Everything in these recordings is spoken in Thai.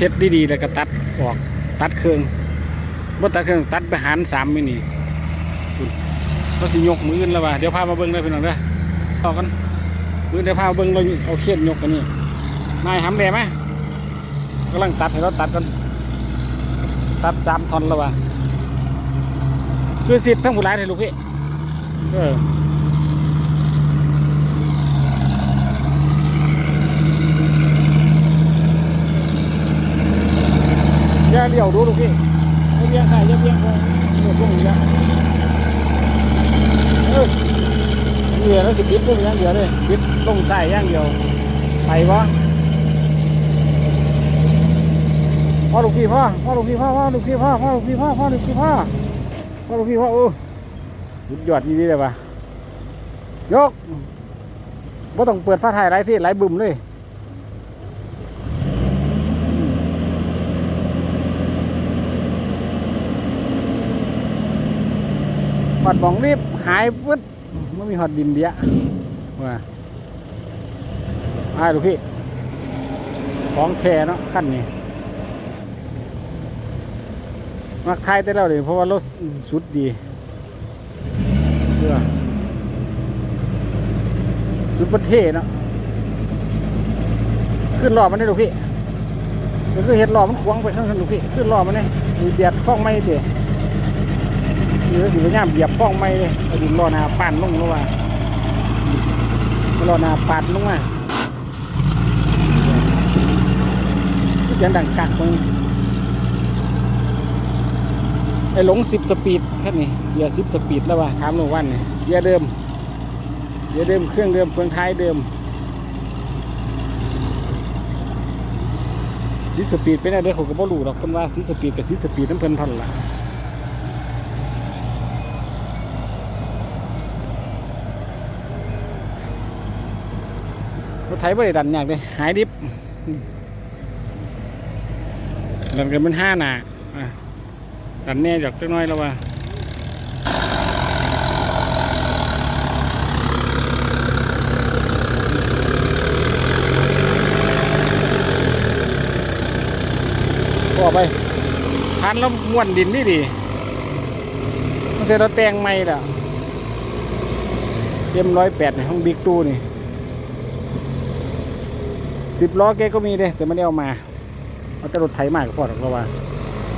เฮ็ดดีๆแล้วก็ตัดออกตัดเครื่องบ่ตัดเครื่องตัดไปหารสามม่นี่คุณเราสิยกมืออื่นแล้วว่าเดี๋ยวพามาเบิ่งเด้พี่น้องเด้อต่อกันมือเดี๋ยวพามาเบิ่งเราเอาเขียนยกกันนี่นายหำแดไหมกำลังตัดให้เราตัดกันตัดสามท่อนแล้วว่าคือสิทธิ์ทั้งผู้ร้ายเลยลูกพี่เออ อย่เลี้ยวดูลูกพี่อย่าเบียงซ้ายอย่าเบียงขวาเลี้ยวตรงนี้ละเออเหนื่อแล้วสิปิดตรงอย่างเดียวเลยปิดลงซ้ายอย่างเดียวไปวะพ่อลูกพี่พ่อพ่อลูกพี่พ่อพ่อลูกพี่พ่อพ่อลูกพี่พ่อพ่อลูกพี่พ่อพ่อลูกพี่พ่อโอ้สุดยอดดีๆเลยปะยกไม่ต้องเปิดฟ้าถ่ายไรที่ไรบึมเลย หอดบองรีบหายปึ๊ดไม่มีหอดดินเดียว่าไอ้ลูกพี่ ของแค่เนาะขั้นนี้มาคายแต่แล้วเลยเพราะว่ารถสุดดีเพื่อสุดประเทศเนาะขึ้นรอบมันได้ลูกพี่ก็คือเห็ดรอบมันขวางไปข้างๆลูกพี่ ขึ้นรอบมันเนี่ยมีเบียดข้องไม่เดีย นี่ก็สิพยายามเหยียบป้องไม่เลยเอาดินรอนาปานลงแล้วว่ารอนาปาดลงมาเสียงดังกักมึงไอ้หลงสิบสปีดแค่นี้เกียร์สิบสปีดแล้วว่ะถามลงวันเนี่ยเกียร์เดิมเกียร์เดิมเครื่องเดิมเฟืองท้ายเดิมสิบสปีดเป็นอะไรผมก็บ่รู้หรอกคนว่าสิบสปีดกับสิบสปีดน้ำเพลินพันละ รถไถบริดันยากเลยหายดิบดันกันเป็นห้าหนาอะดันแน่จากจักน้อยแล้วว่าก็ไปพันแล้วม้วนดินนี่ดีมันจเราแต่งไม่ละเต็มร้อยแปดในห้องบิ๊กตู้นี่ สิบล้อแกก็มีเด้แต่ไม่ได้เอามาเอาแต่รถไถมากก็พอหรอกเราว่า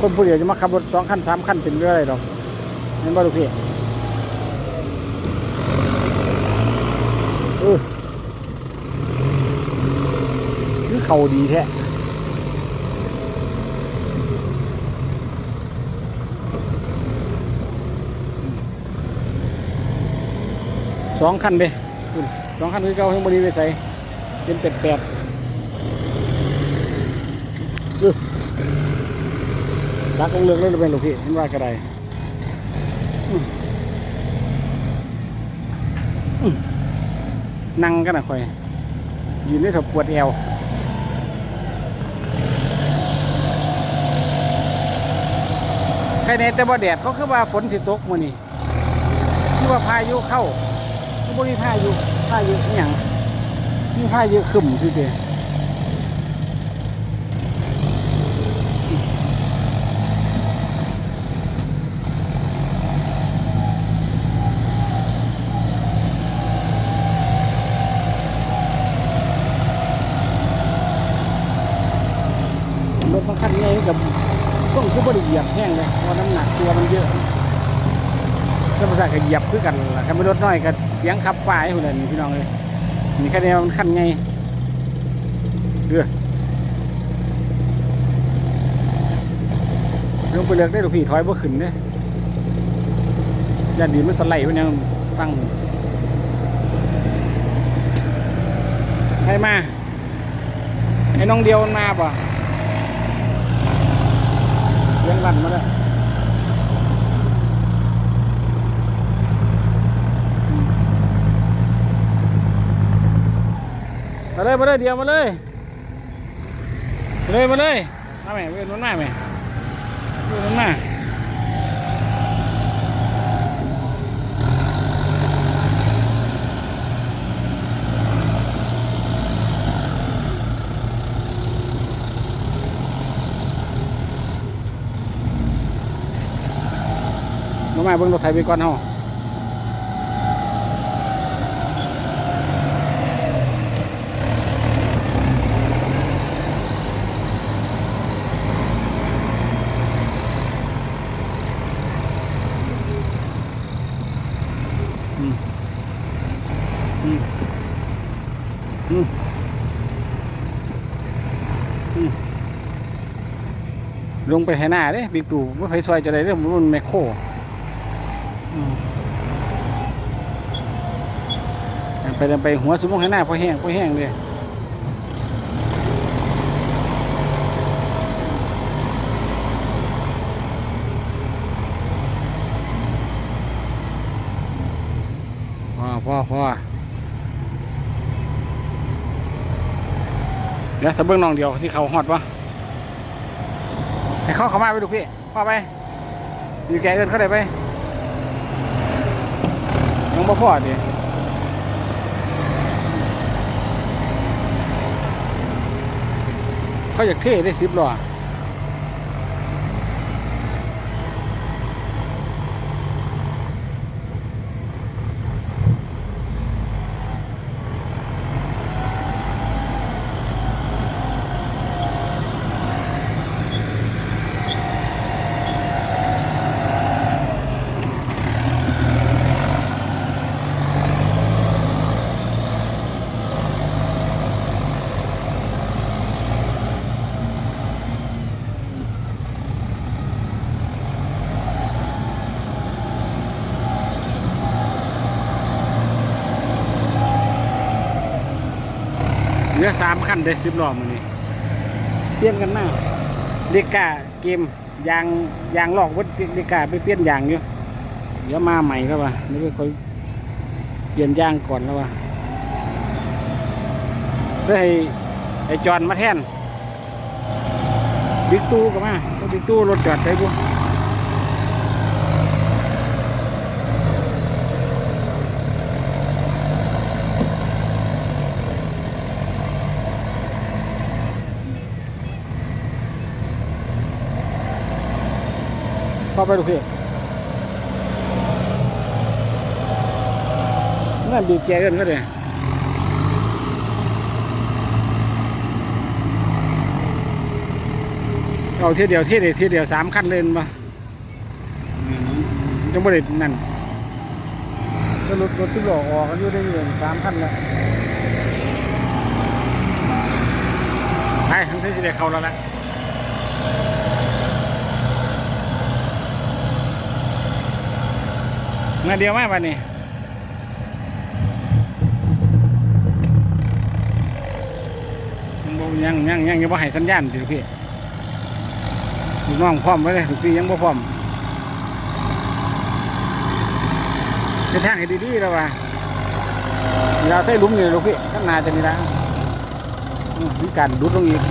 คนผู้เดียวจะมาขับรถสองคันสามคันเป็นเรื่องอะไรหรอกนั่นบ่ลูกพี่เออคือเขาดีแท้สองคันเด้สองคันคือเก่าทั้งบริเวณใส่เป็นเป็ดแปด รักลงเลือกเลยเป็นหลูกพี่เห็นว่ากระไดอื้ออื้อนั่งกันนะคอยยืนได้ถบปวดเอวใครในแต่บ่แดดเขาคือว่าฝนสิตกมื้อนี้คือว่าพายุเข้าคือบ่มีพายุพายุอหย่างนี่ผ้ายอะขึ้นสิเดียรถบางคันใหญ่กับส่งคือบริเหยียบแห้งเลยเพราะน้ำหนักตัวมันเยอะถ้าภาษาก็เหยียบคือกันล่ะถ้าไม่ รถน้อยก็เสียงขับฝ่ายหุ่นเลยนี่พี่น้องเลยนี่แค่นี้มันขั้นไงเดือลงไปเลือกได้หรือพี่ถอยบ่ขึ้นเนี่ยยันดีมันสไลด์มันยังฟังใครมาไอ้น้องเดียวมันมาป่ะเลี้ยงรันมาแล้ว เลยมาเลยเดียวมาเลยมาเลยมาเลยมาแม่เว้ยนู้นมาแม่เว้ยนู้นมามาเบิ่งรถไถไปก่อนเฮา ลงไปให้หน้าเด้บิ๊กตู่ว่าไฟซอยจะได้เรื่องรุ่นแมคโครไปเดินไปหัวสมองให้หน้าพอแห้งพอแห้งเลยพอพอพอเดี๋ยวถ้าเบิ้งน้องเดียวที่เขาฮอดวะ ให้เขาเข้ามาไปดูพี่พ่อไปอยู่แกเอินเขาได้ไปยังบ่พอดิเขาอยากเท่ได้สิบล้อ ลือสามขั้นได้สิบล้อมือนี้เปลี่ยนกันมาเดกาเกมยางยางลอกวัดเดกาไปเปลี่ยนยางอยู่เดี๋ยวมาใหม่แล้ววะนี่ไปคอยเปลี่ยนยางก่อนแล้ววะเพื่อให้ไอ้จอนมาแทนบิ๊กตู้ก็มาบิ๊กตู้รถจอดใส่บุ พอไปดูพี่นั่นบีบแกกันก็เลยเอาเที่ยวเดียวเที่ยวเดียวเที่ยวเดียวสามขั้นเลยมาจังบ่ได้นั่นก็รถรถที่หล่อออกกันอยู่ได้เงินสามขั้นแล้วไปทั้งเส้นสีแดงเขาแล้วละ เงินเดียวไหมวันนี้ยังยังยังยังยังบ่ให้สัญญาณติลูกพี่ลูกน้องพร้อมไว้เลยลูกพี่ยังบ่พร้อมจะทางให้ดีๆแล้วว่าเวลาใส่ลุมนี่ลูกพี่ข้างหน้าจะมีแล้วมีการดุดลงอีก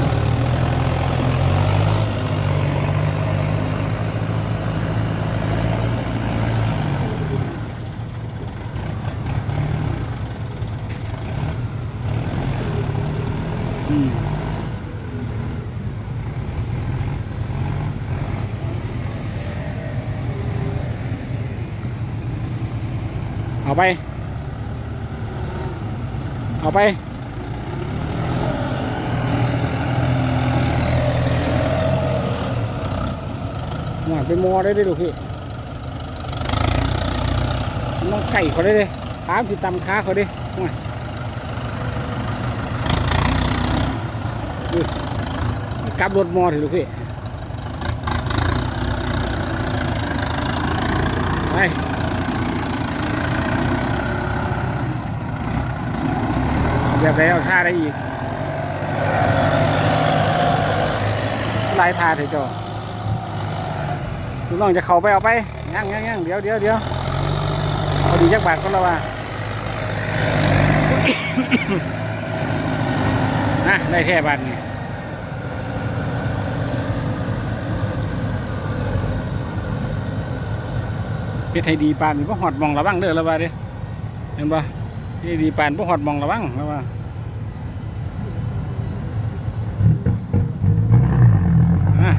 เอาไป เอาไป หวานไปมอได้ด้วยลูพี่น้องไก่เขาได้เลยขาสิตำขาเขาดิหวาน กลับรถมอเถอะลูกพี่ไปแบบไหนเอาท่าได้อีกลายท่าเถอะจ้าลูกน้องจะเข้าไปเอาไปย่างย่างย่างเดี๋ยวเดี๋ยวเดี๋ยวเอาดีจักบาทก็แล้วว่า นะได้แค่บาทนี่เฮ็ดให้ดีปานก็หอดมองระวังเด้อระว่าเด้เห็นปะพี่ดีปานก็หอดมองระวังระวว่าอะ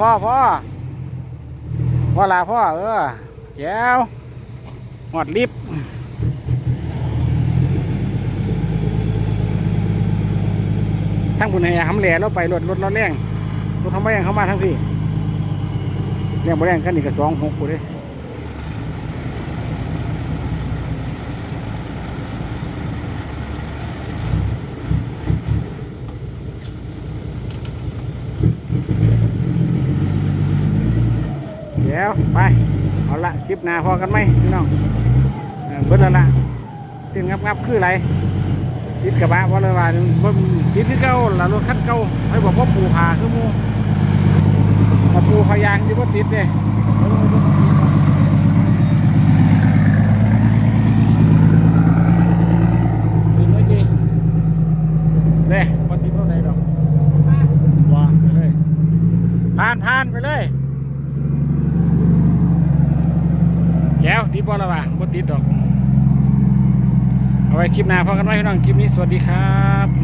พ่อพ่อพ่อลาพ่อเออแจ้วหอดลิฟต์ทั้งบุญให้หำแหล่แล้วไปรถรถเราแรงรถทำไมยังเข้ามาทั้งพี่แรงบ่แรงกันนี่ก็สองหกกูเลย ดี๋ยวไป เอาละคลิปหน้าพอกันไหมพี่น้องเบิดแล้วละติดงับงับคืออะไรติดกระบะว่าเลยว่าติดคือเก่าละรถคันเก่าให้บอกว่าปูผาคือมูมาปูพายางที่ว่าติดเลยดไว้ดีเด้บ่ติดเท่าไหร่ดอกว่าไปเลยผ่านผ่านไปเลย แก้วติดบอลละว่ะบ่ติดดอก เอาไว้คลิปหน้าพอกันไว้พี่น้องคลิปนี้สวัสดีครับ